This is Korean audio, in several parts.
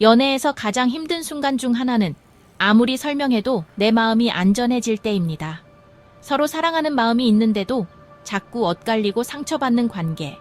연애에서 가장 힘든 순간 중 하나는 아무리 설명해도 내 마음이 안전해질 때입니다. 서로 사랑하는 마음이 있는데도 자꾸 엇갈리고 상처받는 관계.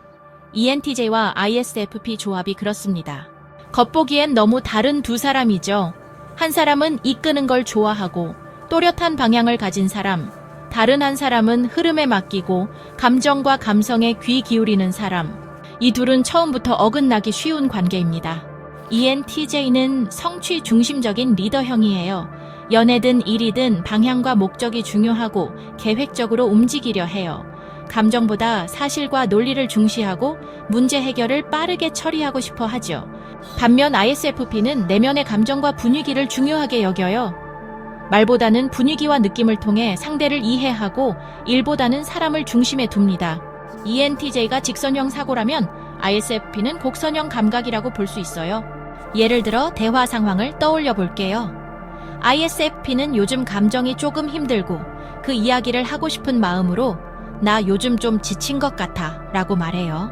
ENTJ와 ISFP 조합이 그렇습니다. 겉보기엔 너무 다른 두 사람이죠. 한 사람은 이끄는 걸 좋아하고 또렷한 방향을 가진 사람, 다른 한 사람은 흐름에 맡기고 감정과 감성에 귀 기울이는 사람. 이 둘은 처음부터 어긋나기 쉬운 관계입니다. ENTJ는 성취 중심적인 리더형이에요. 연애든 일이든 방향과 목적이 중요하고 계획적으로 움직이려 해요. 감정보다 사실과 논리를 중시하고 문제 해결을 빠르게 처리하고 싶어 하죠. 반면 ISFP는 내면의 감정과 분위기를 중요하게 여겨요. 말보다는 분위기와 느낌을 통해 상대를 이해하고 일보다는 사람을 중심에 둡니다. ENTJ가 직선형 사고라면 ISFP는 곡선형 감각이라고 볼 수 있어요. 예를 들어 대화 상황을 떠올려 볼게요. ISFP는 요즘 감정이 조금 힘들고 그 이야기를 하고 싶은 마음으로 나 요즘 좀 지친 것 같아 라고 말해요.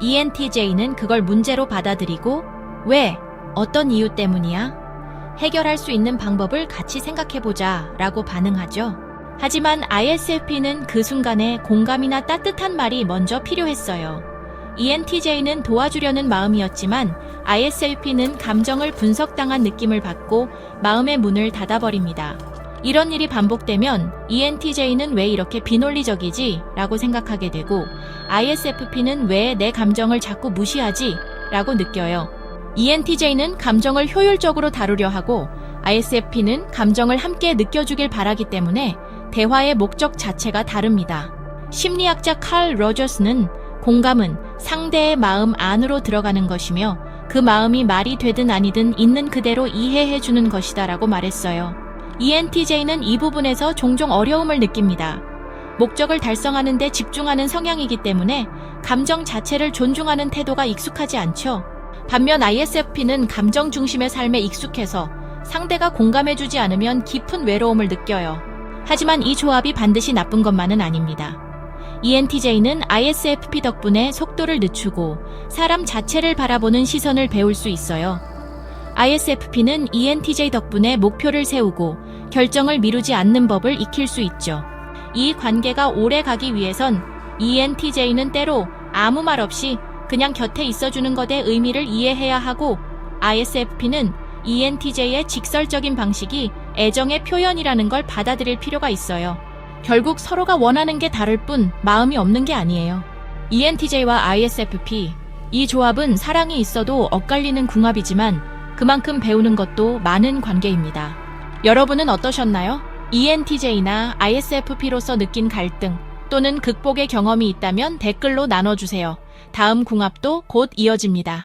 ENTJ는 그걸 문제로 받아들이고 왜? 어떤 이유 때문이야? 해결할 수 있는 방법을 같이 생각해보자 라고 반응하죠. 하지만 ISFP는 그 순간에 공감이나 따뜻한 말이 먼저 필요했어요. ENTJ는 도와주려는 마음이었지만 ISFP는 감정을 분석당한 느낌을 받고 마음의 문을 닫아버립니다. 이런 일이 반복되면 ENTJ는 왜 이렇게 비논리적이지? 라고 생각하게 되고 ISFP는 왜 내 감정을 자꾸 무시하지? 라고 느껴요. ENTJ는 감정을 효율적으로 다루려 하고 ISFP는 감정을 함께 느껴주길 바라기 때문에 대화의 목적 자체가 다릅니다. 심리학자 칼 로저스는 공감은 상대의 마음 안으로 들어가는 것이며 그 마음이 말이 되든 아니든 있는 그대로 이해해 주는 것이다라고 말했어요. ENTJ는 이 부분에서 종종 어려움을 느낍니다. 목적을 달성하는 데 집중하는 성향이기 때문에 감정 자체를 존중하는 태도가 익숙하지 않죠. 반면 ISFP는 감정 중심의 삶에 익숙해서 상대가 공감해주지 않으면 깊은 외로움을 느껴요. 하지만 이 조합이 반드시 나쁜 것만은 아닙니다. ENTJ는 ISFP 덕분에 속도를 늦추고 사람 자체를 바라보는 시선을 배울 수 있어요. ISFP는 ENTJ 덕분에 목표를 세우고 결정을 미루지 않는 법을 익힐 수 있죠. 이 관계가 오래 가기 위해선 ENTJ는 때로 아무 말 없이 그냥 곁에 있어주는 것의 의미를 이해해야 하고 ISFP는 ENTJ의 직설적인 방식이 애정의 표현이라는 걸 받아들일 필요가 있어요. 결국 서로가 원하는 게 다를 뿐 마음이 없는 게 아니에요. ENTJ와 ISFP 이 조합은 사랑이 있어도 엇갈리는 궁합이지만 그만큼 배우는 것도 많은 관계입니다. 여러분은 어떠셨나요? ENTJ나 ISFP로서 느낀 갈등 또는 극복의 경험이 있다면 댓글로 나눠주세요. 다음 궁합도 곧 이어집니다.